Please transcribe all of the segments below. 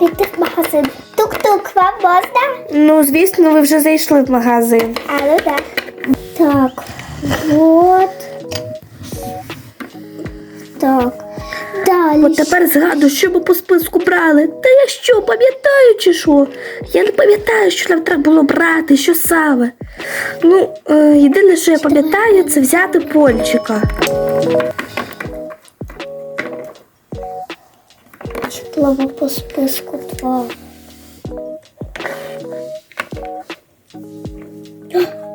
Піти в магазин. Тук-тук, вам можна? Ну, звісно, ви вже зайшли в магазин. А, ну так. Так, вот. Так. Далі. От тепер згадую, що ми по списку брали. Та я що, пам'ятаю чи що? Я не пам'ятаю, що нам треба було брати, що саме. Ну, е, єдине, що я пам'ятаю, це взяти пончика. Слово по списку два.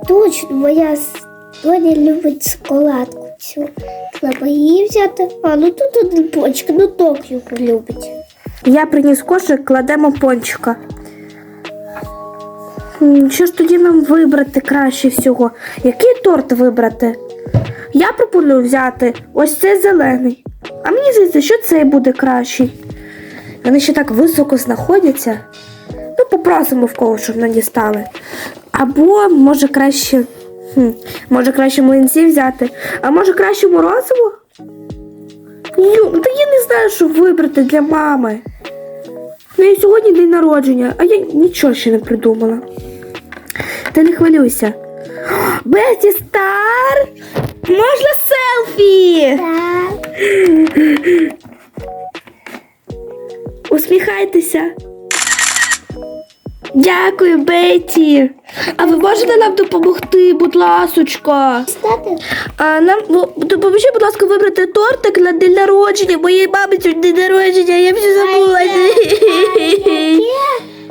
Точно, моя с- доня любить шоколадку цю. Треба її взяти. А, ну тут один почка, ну ток його любить. Я приніс кошик, кладемо пончика. Що ж тоді нам вибрати краще всього? Який торт вибрати? Я пропоную взяти ось цей зелений. А мені здається, що цей буде кращий. Вони ще так високо знаходяться. Ну, попросимо в кого, щоб не дістали. Або може краще. Хм, може краще млинці взяти, а може краще морозиво? Ю, та я не знаю, що вибрати для мами. У неї сьогодні день народження, а я нічого ще не придумала. Ти не хвилюйся. Беті Стар! Усміхайтеся. Дякую, Беті. А ви можете нам допомогти, будь ласочка? Стати? А нам ну, допоможіть, будь ласка, вибрати тортик на день народження. Моєї мами сьогодні день народження, я вже забула.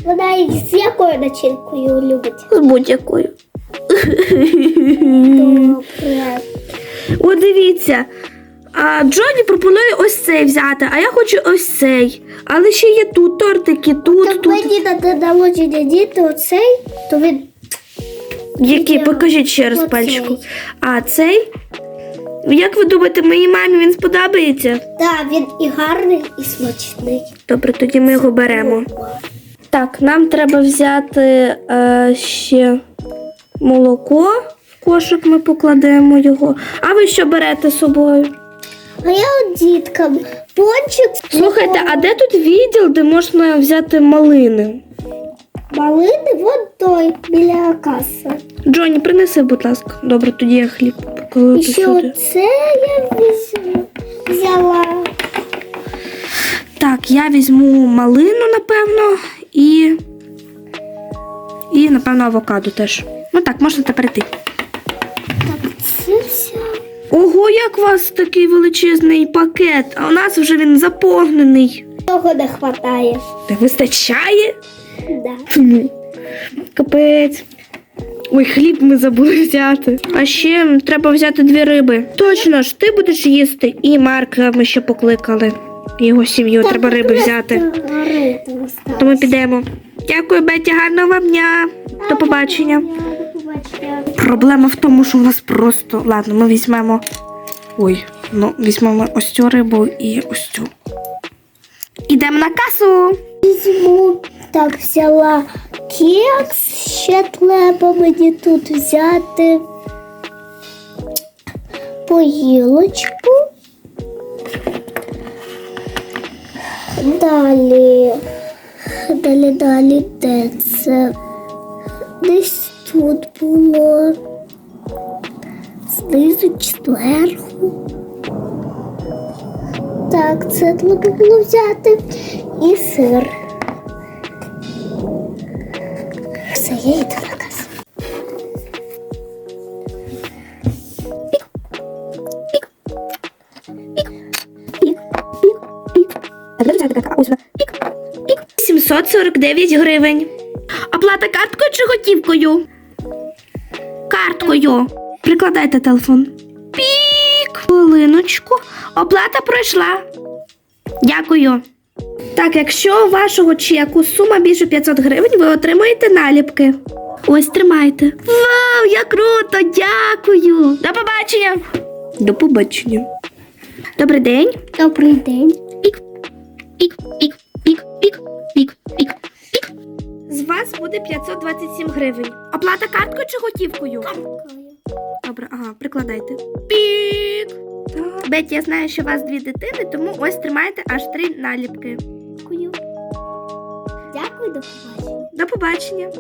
Вона з якою начинкою любить? З будь-якою. Добре. О, дивіться. А Джоні пропонує ось цей взяти, а я хочу ось цей. Але ще є тут тортики, тут, Так тут. мені народження діти оцей, то він Які? Покажіть ще раз оцей. пальчиком. А цей? Як ви думаєте, моїй мамі він сподобається? Так, він і гарний, і смачний. Добре, тоді ми його беремо. Так, нам треба взяти е, ще молоко. В кошик ми покладемо його. А ви що берете з собою? А я діткам пончик Слухайте, а де тут відділ, де можна взяти малини? малини, вон той біля каси. Джоні, принеси, будь ласка. Добре, тоді я хліб покладу І ще сюди. оце я візьму. Взяла. Так, я візьму малину, напевно, і. І, напевно, авокадо теж. Ну так, можна тепер йти. Ого, як у вас такий величезний пакет, а у нас вже він заповнений. Того не вистачає. Не вистачає? Да. Чому? Капець. Ой, хліб ми забули взяти. А ще треба взяти дві риби. Точно ж, ти будеш їсти, і Марка ми ще покликали. Його сім'ю треба риби взяти. То ми підемо. Дякую, Беті, гарного вам дня. До побачення. До побачення. Проблема в тому, що у нас просто. Ладно, ми візьмемо. Ой, ну візьмемо ось цю рибу і ось цю. Ідемо на касу. Візьму. Так, взяла кекс, ще треба мені тут взяти поїлочку. Далі. Далі, далі, де це? Десь тут було. Знизу чи зверху. Так, це треба взяти. І сир. Все, я йду на касу. Пік, пік, пік. А. Пік, пік. 749 гривень. Оплата карткою чи готівкою? Карткою. Прикладайте телефон. Пік. Хвилиночку. Оплата пройшла. Дякую. Так, якщо у вашого чеку сума більше 500 гривень, ви отримаєте наліпки. Ось тримайте. Вау, як круто! Дякую! До побачення! До побачення. Добрий день. Добрий день. Пік, пік, пік, пік, пік, пік, пік, пік. З вас буде 527 гривень. Оплата карткою чи готівкою? Добре, ага, прикладайте. Пік. Так. Бет, я знаю, що у вас дві дитини, тому ось тримайте аж три наліпки. Дякую. Дякую, до побачення. До побачення.